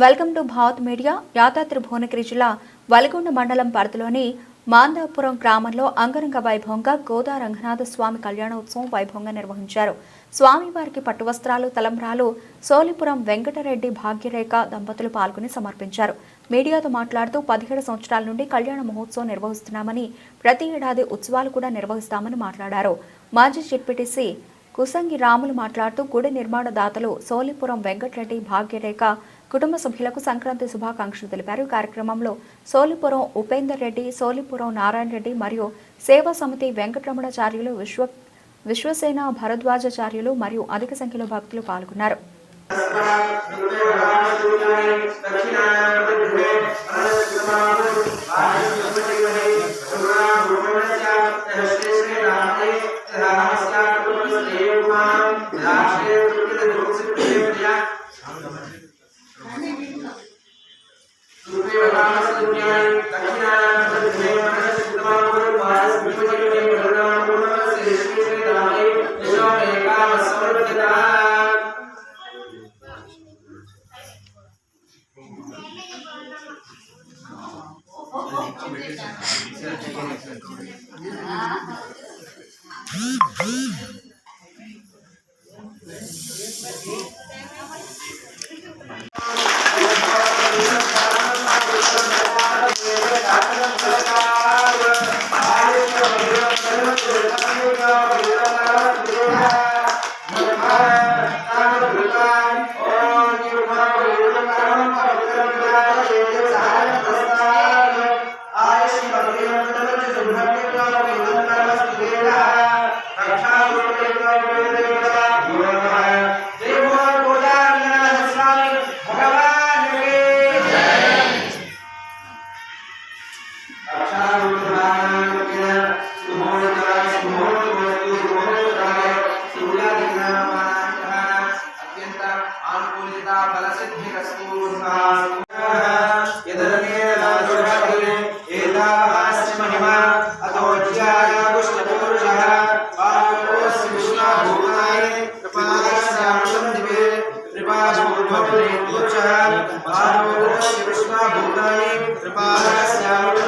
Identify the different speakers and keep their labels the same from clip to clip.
Speaker 1: Welcome to Bharat media. Yadadri Bhuvanagiri జిల్లా వలగొండ మండలం పరిధిలోని మాందాపురం గ్రామంలో అంగరంగ వైభవంగా గోదా రంగనాథ స్వామి కళ్యాణోత్సవం వైభవంగా నిర్వహించారు. స్వామివారికి పట్టువస్త్రాలు తలంబ్రాలు సోలిపురం వెంకటరెడ్డి భాగ్యరేఖ దంపతులు పాల్గొని సమర్పించారు. మీడియాతో మాట్లాడుతూ పదిహేడు సంవత్సరాల నుండి కళ్యాణ మహోత్సవం నిర్వహిస్తున్నామని ప్రతి ఏడాది ఉత్సవాలు కూడా నిర్వహిస్తామని మాట్లాడారు. మాజీ జెడ్పీటీసీ కుసంగి రాములు మాట్లాడుతూ గుడి నిర్మాణ దాతలు సోలిపురం వెంకటరెడ్డి భాగ్యరేఖ కుటుంబ సభ్యులకు సంక్రాంతి శుభాకాంక్షలు తెలిపారు. కార్యక్రమంలో సోలిపురం ఉపేందర్ రెడ్డి సోలిపురం నారాయణ రెడ్డి మరియు సేవా సమితి వెంకటరమణాచార్యులు విశ్వ విశ్వసేన భరద్వాజాచార్యులు మరియు అధిక సంఖ్యలో భక్తులు పాల్గొన్నారు.
Speaker 2: అత్యంత Goodbye.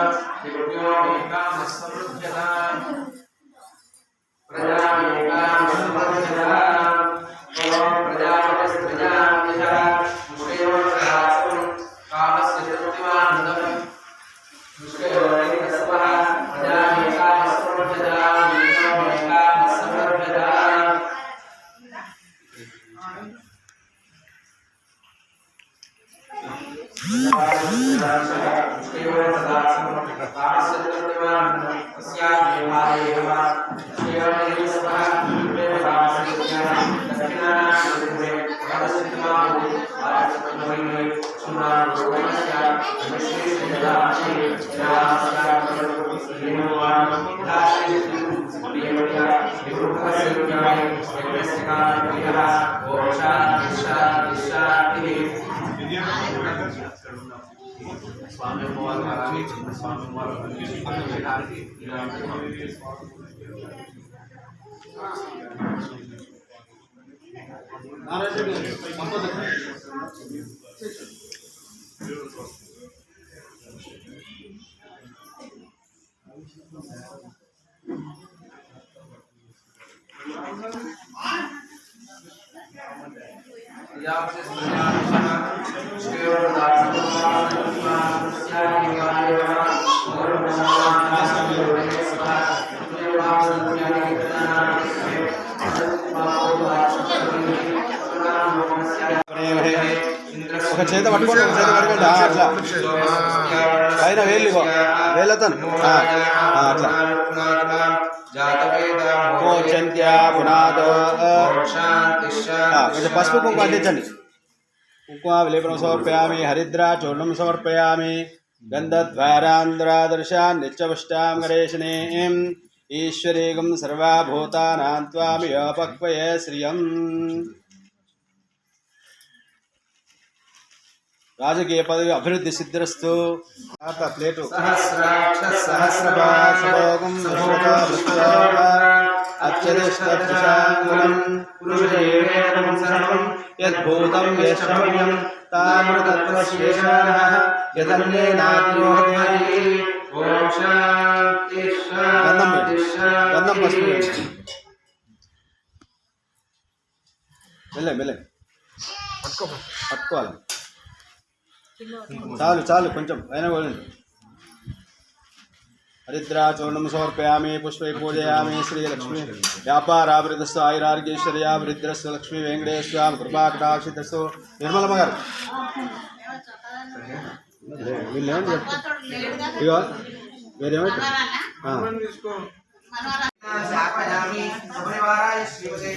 Speaker 2: స్వామి అమ్మవారు స్వామి
Speaker 3: ఒక చేత పట్టుకోండి ఒక చేత పట్టుకోండి. అట్లా. పైన వేలు ఇగో అట్లా. పసుపు కుంకుమ అందించండి కుంకుమ విలేపనం సమర్పయామి హరిద్రా చూర్ణం సమర్పయామి గంధద్వారాంధ్రాదర్శాన్ నిత్యపుష్టాం గణేశనేం ఈశ్వరీగం సర్వభూతానాం త్వామి యోపక్వయే శ్రియం రాజకీయ పదవి అభివృద్ధి సిద్ధిరస్తు. తాత ప్లేటు. యద్భూతం యశ్రవ్యం తామృతత్వశేషాః యదన్యేనాద్యోహతి
Speaker 2: ఓం శాంతి శాంతి శాంతి.
Speaker 3: వెళ్ళే వెళ్ళే పట్టుకోవాలి. చాలు చాలు కొంచెం పైన పోయండి హరిద్రాచూర్ణం సమర్పయామి పుష్పై పూజయామి శ్రీలక్ష్మి వ్యాపారాభివృద్ధస్సు ఆయురారోగ్యేశ్వర్యాభివృద్ధిరస్సు లక్ష్మీ వెంకటేశ్వర కృపాకటాక్షితస్సు నిర్మలమ్మ గారు ఇగో వేరేమంటారు
Speaker 2: శాపయామి శుభనివారాయ శ్రీమతే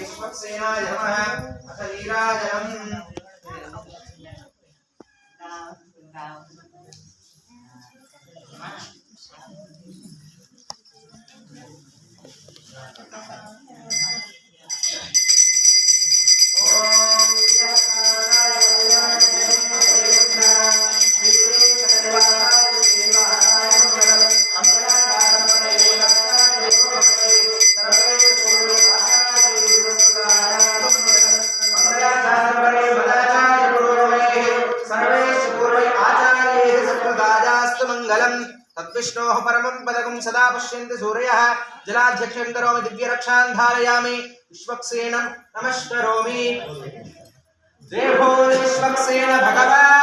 Speaker 2: तद्विष्णोः परमं पदकं सदा पश्यन्ति सूर्यः। जलाध्यक्षं करोमि दिव्यरक्षान् धारयामि विश्वक्सेनं नमस्करोमि। देवो विश्वक्सेन भगवान्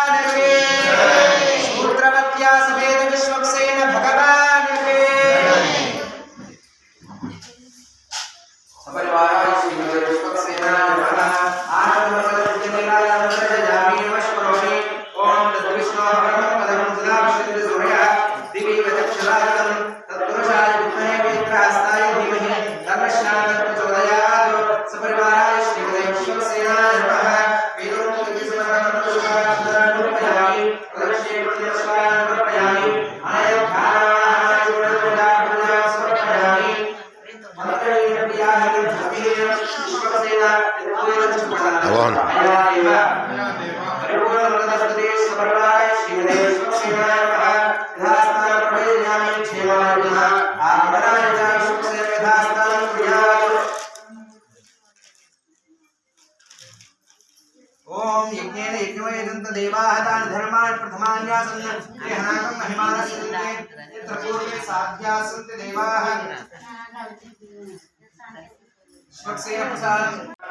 Speaker 2: ओम यज्ञेन यज्ञवैदन्त देवाः तान् धर्मान् प्रथमान्यासन् गृहणाकं महिमानः सन्ति यत्र पूर्वे साध्याः सन्ति देवाः स्वस्य प्रसादम्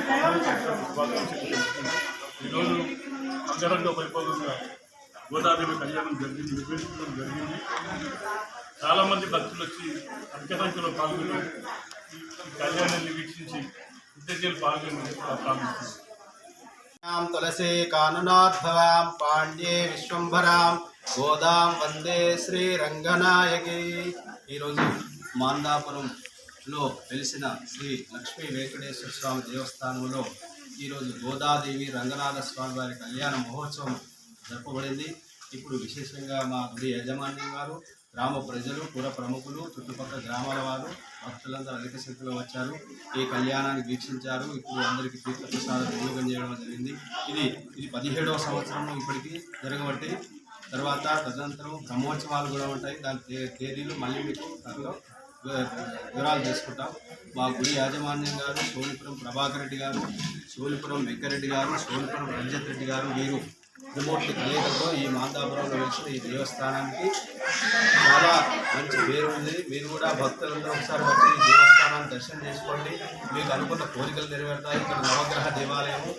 Speaker 2: చేయాలా
Speaker 4: ఈరోజు అంగరంగ వైభవంగా గోదాదేవి కళ్యాణం జరిగింది నిర్వహించడం జరిగింది చాలామంది భక్తులు వచ్చి అధిక సంఖ్యలో పాల్గొని ఈ కళ్యాణాన్ని వీక్షించి ఉద్దేశాలు పాల్గొని ప్రారంభించారు ం
Speaker 3: తులసీ కానునాథవాం పాండ్యే విశ్వంభరాం గోదాం వందే శ్రీరంగనాయకి ఈరోజు మాందాపురం లో వెలిసిన శ్రీ లక్ష్మీ వెంకటేశ్వర స్వామి దేవస్థానంలో ఈరోజు గోదాదేవి రంగనాథ స్వామి వారి కళ్యాణ మహోత్సవం జరపబడింది. ఇప్పుడు విశేషంగా మా గుడి యాజమాన్యం గారు గ్రామ ప్రజలు పుర ప్రముఖులు చుట్టుపక్కల గ్రామాల వారు భక్తులందరూ అధిక సంఖ్యలో వచ్చారు. ఈ కళ్యాణాన్ని వీక్షించారు. ఇప్పుడు అందరికీ తీర్థప్రసాదం వినియోగం చేయడం జరిగింది. ఇది ఇది పదిహేడవ సంవత్సరంలో ఇప్పటికీ జరగబట్టి తర్వాత తదనంతరం బ్రహ్మోత్సవాలు కూడా ఉంటాయి. దాని తే- తేదీలు మళ్ళీ మీకు త్వరలో వివరాలు తీసుకుంటాం మా గుడి యాజమాన్యం గారు సోనిపురం ప్రభాకర్ రెడ్డి గారు సోనిపురం వెంకరెడ్డి గారు సోనిపురం రంజిత్ రెడ్డి గారు వీరు త్రిమూర్తి కలయికతో ఈ మాందాపురంలో వెలిసిన ఈ దేవస్థానానికి చాలా మంచి పేరు ఉంది. మీరు కూడా భక్తులందరూ ఒకసారి వచ్చి ఈ దేవస్థానాన్ని దర్శనం చేసుకోండి. మీకు అనుకున్న కోరికలు నెరవేరుతాయి. ఇక్కడ నవగ్రహ దేవాలయము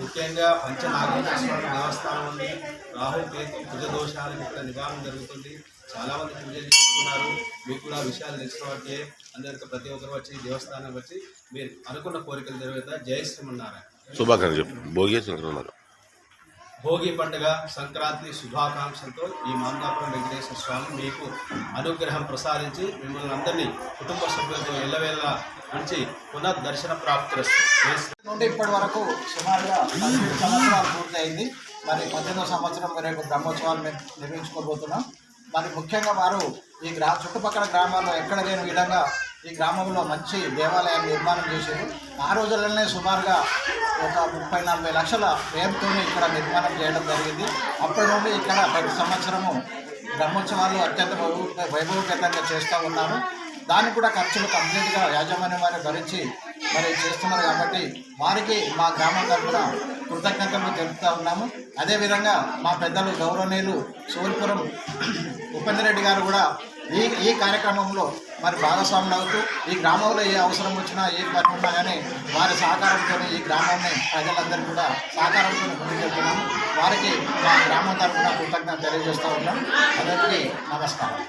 Speaker 3: ముఖ్యంగా పంచనాగేశ్వర దేవస్థానం ఉంది. రాహు కేతు భుజ దోషాలకు ఇక్కడ నివారణ జరుగుతుంది. చాలా మంది పూజలు చేసుకున్నారు. మీకు కూడా విషయాలు తెలిసినట్టే అందరికీ ప్రతి ఒక్కరు వచ్చి దేవస్థానం వచ్చి మీరు అనుకున్న కోరికలు నెరవేరుతాయి జయ శ్రీమన్నారాయణ.
Speaker 5: శుభాకాంక్షలు భోగి
Speaker 3: పండుగ సంక్రాంతి శుభాకాంక్షలతో ఈ మాందాపురం వెంకటేశ్వర స్వామి మీకు అనుగ్రహం ప్రసాదించి మిమ్మల్ని అందరినీ కుటుంబ సభ్యులతో ఎల్లవేళ నుంచి పునఃదర్శన ప్రాప్తి
Speaker 6: నుండి ఇప్పటి వరకు సుమారుగా పదిహేడు సంవత్సరాలు పూర్తయింది. మరి పద్దెనిమిదో సంవత్సరం రేపు బ్రహ్మోత్సవాలు మేము నిర్వహించుకోబోతున్నాం. మరి ముఖ్యంగా వారు ఈ గ్రా చుట్టుపక్కల గ్రామాల్లో ఎక్కడ లేని విధంగా ఈ గ్రామంలో మంచి దేవాలయం నిర్మాణం చేశారు. ఆ రోజులనే సుమారుగా ఒక ముప్పై నలభై లక్షల వ్యయంతో ఇక్కడ నిర్మాణం చేయడం జరిగింది. అప్పటి నుండి ఇక్కడ ప్రతి సంవత్సరము బ్రహ్మోత్సవాలు అత్యంత వైభవ- చేస్తూ ఉన్నారు. దానికి కూడా ఖర్చులు కంప్లీట్గా యాజమాన్యం వారు భరించి మరి చేస్తున్నారు కాబట్టి వారికి మా గ్రామం తరఫున కృతజ్ఞతలు తెలుపుతా ఉన్నాము. అదేవిధంగా మా పెద్దలు గౌరవనీయులు సోల్పురం ఉపేంద్ర రెడ్డి గారు కూడా ఈ ఈ కార్యక్రమంలో మరి భాగస్వాములు అవుతూ ఈ గ్రామంలో ఏ అవసరం వచ్చినా ఏ పని ఉన్నా కానీ వారి సహకారంతో ఈ గ్రామాన్ని ప్రజలందరూ కూడా సహకారంతో ముందుకెళ్తున్నాము వారికి మా గ్రామం తరఫున కృతజ్ఞత తెలియజేస్తూ ఉన్నాం. అందరికీ నమస్కారం.